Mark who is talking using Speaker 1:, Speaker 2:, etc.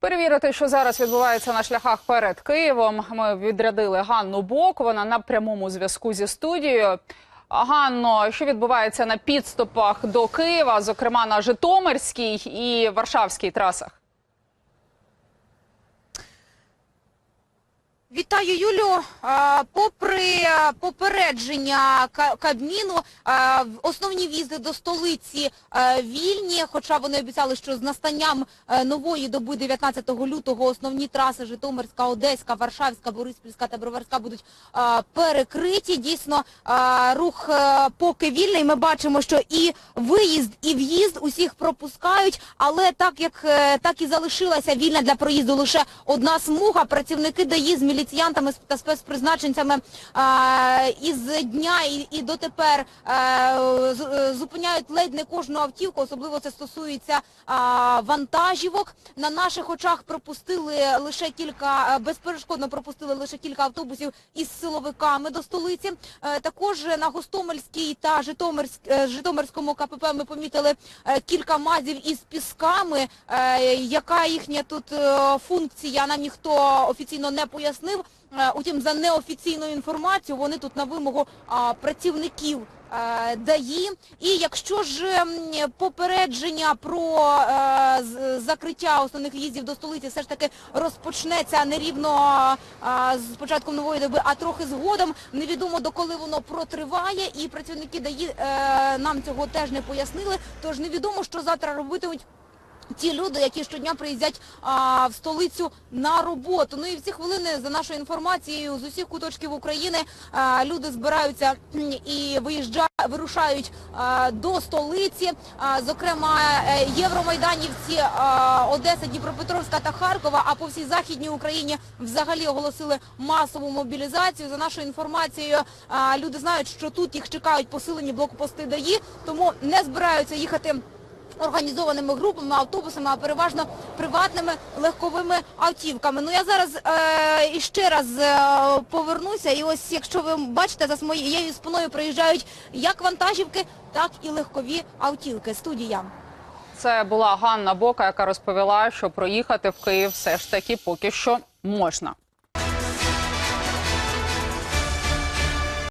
Speaker 1: Перевірити, що зараз відбувається на шляхах перед Києвом. Ми відрядили Ганну Бок. Вона на прямому зв'язку зі студією. Ганно, що відбувається на підступах до Києва, зокрема на Житомирській і Варшавській трасах?
Speaker 2: Вітаю, Юлю. Попри попередження Кабміну, основні в'їзди до столиці вільні, хоча вони обіцяли, що з настанням нової доби 19 лютого основні траси Житомирська, Одеська, Варшавська, Бориспільська та Броварська будуть перекриті. Дійсно, рух поки вільний. Ми бачимо, що і виїзд, і в'їзд усіх пропускають, але так як е, так і залишилася вільна для проїзду лише одна смуга, працівники ДАІ з міліціянтами та спецпризначенцями із дня і, дотепер зупиняють ледь не кожну автівку, особливо це стосується вантажівок. На наших очах пропустили лише кілька безперешкодно пропустили лише кілька автобусів із силовиками до столиці. Е, Також на Гостомельській та е, Житомирському КПП ми помітили е, кілька мазів із пісками. Яка їхня тут функція, нам ніхто офіційно не пояснив. Е, Утім, за неофіційною інформацією, вони тут на вимогу працівників е, ДАІ. І якщо ж попередження про е, закриття основних в'їздів до столиці все ж таки розпочнеться не рівно з початком нової доби, а трохи згодом, невідомо доколи воно протриває, і працівники ДАІ нам цього теж не пояснили. Тож невідомо, що завтра робитимуть ті люди, які щодня приїздять а, в столицю на роботу. Ну і в ці хвилини, за нашою інформацією, з усіх куточків України а, люди збираються і виїжджають, вирушають а, до столиці. А, зокрема, е, євромайданівці а, Одеса, Дніпропетровська та Харкова. А по всій західній Україні взагалі оголосили масову мобілізацію. За нашою інформацією, а, люди знають, що тут їх чекають посилені блокпости ДАІ, тому не збираються їхати організованими групами, автобусами, а переважно приватними легковими автівками. Ну я зараз е, іще раз е, повернуся, і ось якщо ви бачите, за моєю спиною проїжджають як вантажівки, так і легкові автівки. Студія.
Speaker 1: Це була Ганна Бока, яка розповіла, що проїхати в Київ все ж таки поки що можна.